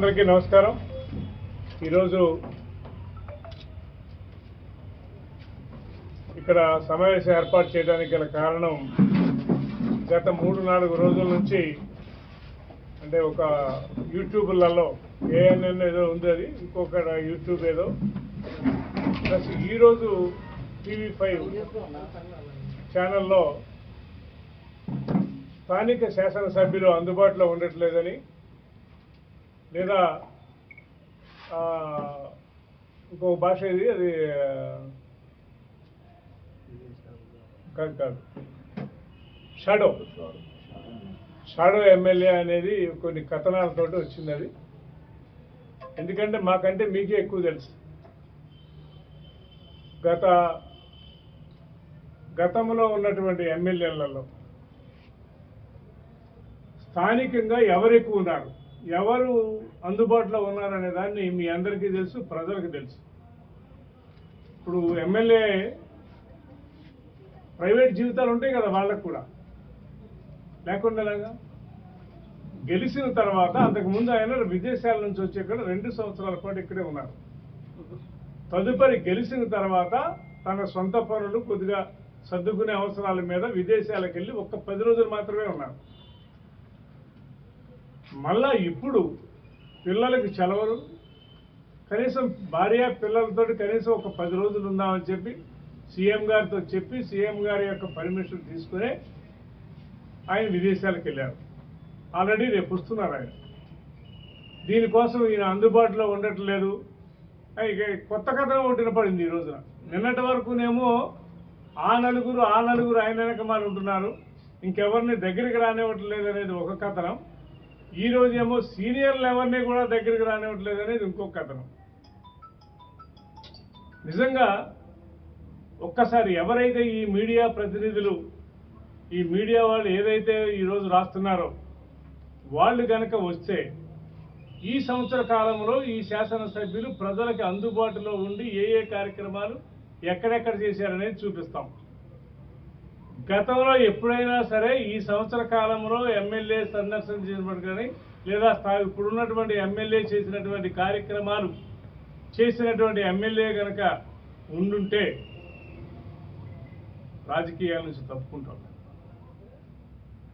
మిత్రులందరికీ నమస్కారం. ఈరోజు ఇక్కడ సమావేశం ఏర్పాటు చేయడానికి గల కారణం గత మూడు నాలుగు రోజుల నుంచి అంటే ఒక యూట్యూబ్లలో ఏఎన్ఎన్ ఏదో ఉంది అది ఇంకొక యూట్యూబ్ ఏదో. ప్లస్ ఈరోజు టీవీ ఫైవ్ ఛానల్లో స్థానిక శాసనసభ్యులు అందుబాటులో ఉండట్లేదని లేదా ఇంకో భాష ఇది అది కాదు కాదు. షాడో. షాడో ఎమ్మెల్యే అనేది కొన్ని కథనాలతోటి వచ్చింది అది. ఎందుకంటే మాకంటే మీకే ఎక్కువ తెలుసు. గత గతంలో ఉన్నటువంటి ఎమ్మెల్యేలలో స్థానికంగా ఎవరు ఎక్కువ ఉన్నారు? ఎవరు అందుబాటులో ఉన్నారనే దాన్ని మీ అందరికీ తెలుసు ప్రజలకు తెలుసు. ఇప్పుడు ఎమ్మెల్యే ప్రైవేట్ జీవితాలు ఉంటాయి కదా వాళ్ళకు కూడా. లేకుండా గెలిచిన తర్వాత అంతకుముందు ఆయన విదేశాల నుంచి వచ్చి ఇక్కడ రెండు సంవత్సరాల పాటు ఇక్కడే ఉన్నారు. తదుపరి గెలిచిన తర్వాత తన సొంత పనులు కొద్దిగా సర్దుకునే అవసరాల మీద విదేశాలకు వెళ్ళి ఒక్క పది రోజులు మాత్రమే ఉన్నారు. మళ్ళా ఇప్పుడు పిల్లలకి సెలవులు కనీసం భార్య పిల్లలతో కనీసం ఒక పది రోజులు ఉందామని చెప్పి సీఎం గారితో చెప్పి సీఎం గారి యొక్క పర్మిషన్ తీసుకునే ఆయన విదేశాలకు వెళ్ళారు. ఆల్రెడీ రేపు వస్తున్నారు ఆయన. దీనికోసం ఈయన అందుబాటులో ఉండట్లేదు. కొత్త కథ ఒకటి వినపడింది ఈ రోజున. నిన్నటి వరకునేమో ఆ నలుగురు ఆ నలుగురు ఆయన వెనక వెనకమాలు ఉంటున్నారు. ఇంకెవరిని దగ్గరికి రానివ్వట్లేదు అనేది ఒక కథనం. ఈ రోజేమో సీనియర్లు ఎవరిని కూడా దగ్గరికి రానివ్వట్లేదు అనేది ఇంకొక కథనం. నిజంగా ఒక్కసారి ఎవరైతే ఈ మీడియా ప్రతినిధులు ఈ మీడియా వాళ్ళు ఏదైతే ఈరోజు రాస్తున్నారో వాళ్ళు కనుక వస్తే ఈ సంవత్సర కాలంలో ఈ శాసనసభ్యులు ప్రజలకు అందుబాటులో ఉండి ఏ ఏ కార్యక్రమాలు ఎక్కడెక్కడ చేశారనేది చూపిస్తాం. గతంలో ఎప్పుడైనా సరే ఈ సంవత్సర కాలంలో ఎమ్మెల్యే సందర్శన చేసినప్పుడు కానీ లేదా స్థా- ఇప్పుడున్నటువంటి ఎమ్మెల్యే చేసినటువంటి కార్యక్రమాలు చేసినటువంటి ఎమ్మెల్యే కనుక ఉండుంటే రాజకీయాల నుంచి తప్పుకుంటాం.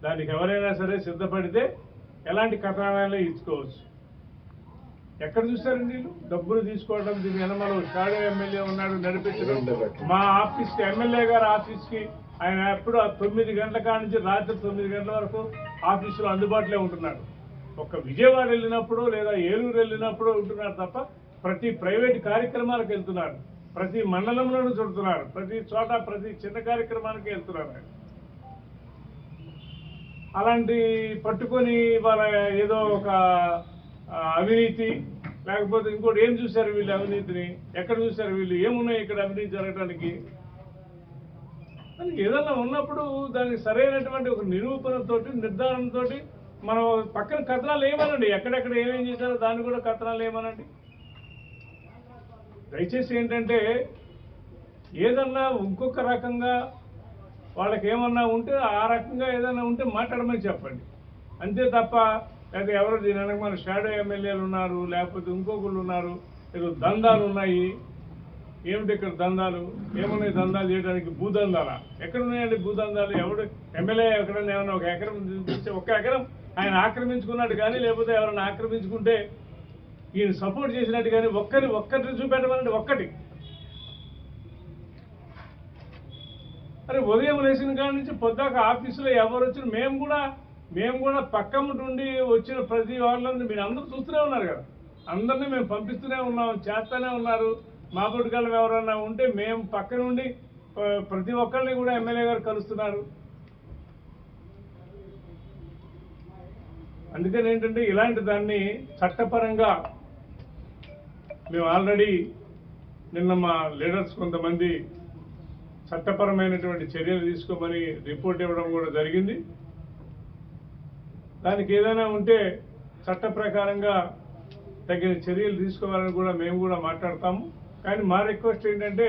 దానికి ఎవరైనా సరే సిద్ధపడితే ఎలాంటి కథనాలైనా ఇచ్చుకోవచ్చు. ఎక్కడ చూస్తారండి వీళ్ళు డబ్బులు తీసుకోవడం దీని వెనమలో షాడో ఎమ్మెల్యే ఉన్నాడు నడిపించడం. మా ఆఫీస్కి ఎమ్మెల్యే గారి ఆఫీస్కి ఆయన ఎప్పుడు ఆ తొమ్మిది గంటల కాడ నుంచి రాత్రి తొమ్మిది గంటల వరకు ఆఫీసులో అందుబాటులో ఉంటున్నాడు. ఒక విజయవాడ వెళ్ళినప్పుడు లేదా ఏలూరు వెళ్ళినప్పుడు ఉంటున్నారు తప్ప ప్రతి ప్రైవేట్ కార్యక్రమాలకు వెళ్తున్నారు ప్రతి మండలంలోనూ చుడుతున్నారు ప్రతి చోట ప్రతి చిన్న కార్యక్రమానికి వెళ్తున్నారు అలాంటి పట్టుకొని వాళ్ళ ఏదో ఒక అవినీతి లేకపోతే ఇంకోటి ఏం చూశారు వీళ్ళు అవినీతిని? ఎక్కడ చూశారు వీళ్ళు? ఏమున్నాయి ఇక్కడ అవినీతి జరగడానికి మనకి ఏదన్నా ఉన్నప్పుడు దానికి సరైనటువంటి ఒక నిరూపణతోటి నిర్ధారణతో మనం పక్కన కథనాలు ఏమనండి? ఎక్కడెక్కడ ఏమేం చేశారో దాన్ని కూడా కథనాలు ఏమనండి? దయచేసి ఏంటంటే ఏదన్నా ఇంకొక రకంగా వాళ్ళకి ఏమన్నా ఉంటే ఆ రకంగా ఏదైనా ఉంటే మాట్లాడమని చెప్పండి. అంతే తప్ప లేకపోతే ఎవరు దీని వెనక మన షాడో ఎమ్మెల్యేలు ఉన్నారు లేకపోతే ఇంకొకళ్ళు ఉన్నారు. ఏదో దందాలు ఉన్నాయి. ఏమిటి ఇక్కడ దందాలు? ఏమున్నాయి దందాలు చేయడానికి భూదందాలా? ఎక్కడ ఉన్నాయండి భూదందాలు? ఎవడు ఎమ్మెల్యే ఎక్కడన్నా ఏమన్నా ఒక ఎకరం చూపిస్తే ఒక ఎకరం ఆయన ఆక్రమించుకున్నాడు కానీ లేకపోతే ఎవరైనా ఆక్రమించుకుంటే ఈయన సపోర్ట్ చేసినట్టు కానీ ఒక్కరి ఒక్కటి చూపెట్టమనండి ఒక్కటి. అరే ఉదయం లేచిన కాడ నుంచి పొద్దాక ఆఫీసులో ఎవరు వచ్చిన మేము కూడా మేము కూడా పక్కన నుండి వచ్చిన ప్రతి వాళ్ళని మీరు అందరూ చూస్తూనే ఉన్నారు కదా. అందరినీ మేము పంపిస్తూనే ఉన్నాం చేస్తూనే ఉన్నారు. మా పుట్టుకలు ఎవరన్నా ఉంటే మేము పక్క నుండి ప్రతి ఒక్కరిని కూడా ఎమ్మెల్యే గారు కలుస్తున్నారు. అందుకని ఏంటంటే ఇలాంటి దాన్ని చట్టపరంగా మేము ఆల్రెడీ నిన్న మా లీడర్స్ కొంతమంది చట్టపరమైనటువంటి చర్యలు తీసుకోమని రిపోర్ట్ ఇవ్వడం కూడా జరిగింది. దానికి ఏదైనా ఉంటే చట్ట ప్రకారంగా తగిన చర్యలు తీసుకోవాలని కూడా మేము కూడా మాట్లాడతాము. కానీ మా రిక్వెస్ట్ ఏంటంటే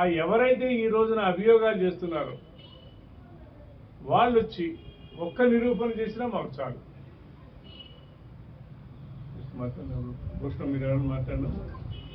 ఆ ఎవరైతే ఈ రోజున అభియోగాలు చేస్తున్నారో వాళ్ళు వచ్చి ఒక్క నిరూపణ చేసినా మాకు చాలు. మాట్లాడినారు భూషణం మీరు ఎవరు మాట్లాడినారు